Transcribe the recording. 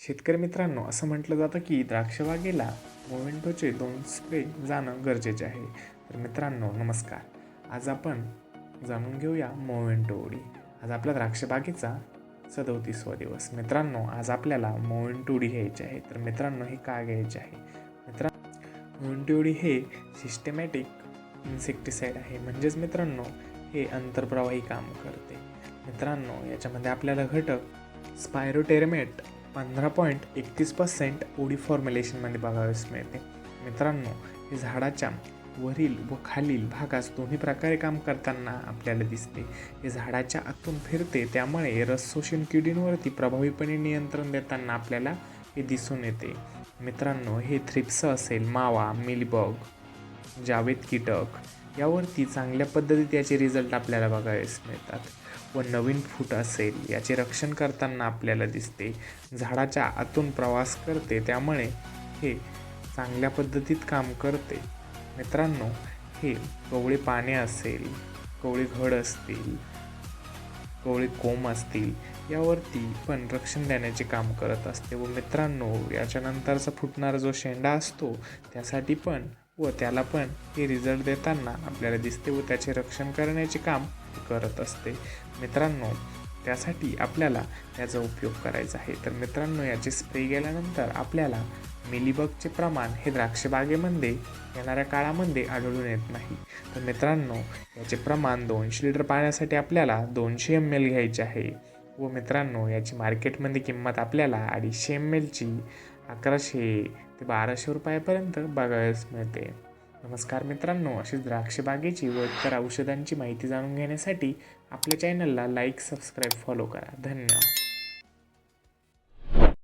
शेतकरी मित्रांनो असं म्हटलं जातं की द्राक्षबागेला मोमेंटोचे दोन स्प्रे जाणं गरजेचे आहे. तर मित्रांनो नमस्कार. आज आपण जाणून घेऊया मोमेंटो उडी आज आपल्या द्राक्षबागेचा सदोतीसवा दिवस. मित्रांनो आज आपल्याला मोमेंटो उडी घ्यायची आहे. तर मित्रांनो हे का घ्यायचे आहे? मित्रांनो मोमेंटो उडी हे सिस्टमॅटिक इन्सेक्टिसाईड आहे. म्हणजेच मित्रांनो हे अंतर्प्रवाही काम करते. मित्रांनो याच्यामध्ये आपल्याला घटक स्पायरोटेरमेट पंधरा पॉईंट एकतीस पर्सेंट ओडी फॉर्म्युलेशनमध्ये बघावयास मिळते. मित्रांनो हे झाडाच्या वरील व खालील भागास दोन्ही प्रकारे काम करताना आपल्याला दिसते. हे झाडाच्या आतून फिरते त्यामुळे रस शोषण किडींवरती प्रभावीपणे नियंत्रण देताना आपल्याला हे दिसून येते. मित्रांनो हे थ्रिप्स असेल मावा मिलबग जावेद कीटक यावरती चांगल्या पद्धतीत याचे रिझल्ट आपल्याला बघायला मिळतात. व नवीन फूट असेल याचे रक्षण करताना आपल्याला दिसते. झाडाच्या आतून प्रवास करते त्यामुळे हे चांगल्या पद्धतीत काम करते. मित्रांनो हे कवळी पाने असेल कवळी घड असतील कवळी कोंब असतील यावरती पण रक्षण देण्याचे काम करत असते. व मित्रांनो याच्यानंतरचा फुटणारा जो शेंडा असतो त्यासाठी पण व त्याला पण हे रिझल्ट देताना आपल्याला दिसते व त्याचे रक्षण करण्याचे काम करत असते. मित्रांनो त्यासाठी आपल्याला त्याचा उपयोग करायचा आहे. तर मित्रांनो याचे स्प्रे गेल्यानंतर आपल्याला मिलीबगचे प्रमाण हे द्राक्षबागेमध्ये येणाऱ्या काळामध्ये आढळून येत नाही. तर मित्रांनो याचे प्रमाण दोनशे लिटर पाण्यासाठी आपल्याला दोनशे एम एल घ्यायचे आहे. व मित्रांनो याची मार्केटमध्ये किंमत आपल्याला अडीचशे एम एलची अकराशे ते बाराशे रुपयापर्यंत बघायला मिळते. नमस्कार मित्रांनो अशीच द्राक्ष बागेची व इतर औषधांची माहिती जाणून घेण्यासाठी आपल्या चॅनलला लाईक सबस्क्राईब फॉलो करा. धन्यवाद.